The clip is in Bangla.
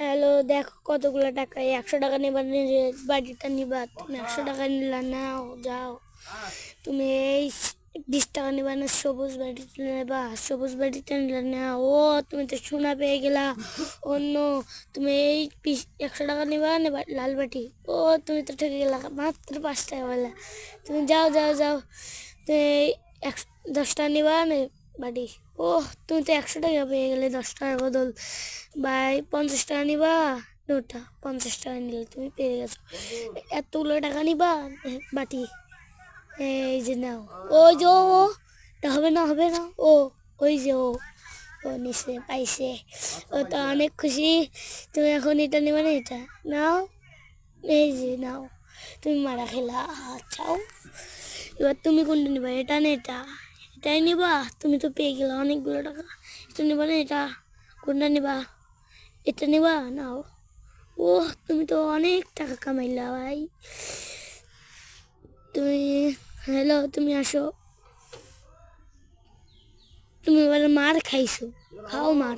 হ্যালো, দেখো কতগুলো টাকা একশো টাকা নেবার বাড়িটা নিবা, তুমি একশো টাকা নিলা, নাও, যাও। তুমি এই বিশ টাকা নিবা না, সবুজ বাড়িটা নেবা, সবুজ বাড়িটা নিলে না ও, তুমি তো সোনা পেয়ে গেলা। অন্য তুমি এই বিশ, একশো টাকা নিবা নেবা লাল বাটি? ও, তুমি তো ঠকে গেলা, মাত্র পাঁচ টাকা বলে তুমি যাও যাও যাও। তুমি একশো দশ টাকা নিবা নে বাড়ি ও তুমি তো একশো টাকা পেয়ে গেলে, দশ টাকার বদল বাই পঞ্চাশ টাকা নিবা? নোটা পঞ্চাশ টাকা নিলে তুমি পেয়ে গেছো। এতগুলো টাকা নিবা? বাটি। এই যে নাও। ওই যে ও তা হবে না হবে না। ও, ওই যে ও। ও নিচে পাইছে। ও তো অনেক খুশি। তুমি এখন এটা নিবা না এটা? নাও। এই যে নাও। তুমি মারা খেলা। আচ্ছাও এবার তুমি কোনটা নিবা, এটা না এটা? এটাই নিবা, তুমি তো পেয়ে গেলে অনেকগুলো টাকা। এটা নিবা না, এটা কোনটা নিবা? এটা নিবা? নাও। ও তুমি তো অনেক টাকা কামাইলা ভাই। তুমি, হ্যালো, তুমি আসো। তুমি এবার মার খাইছো। খাও মার।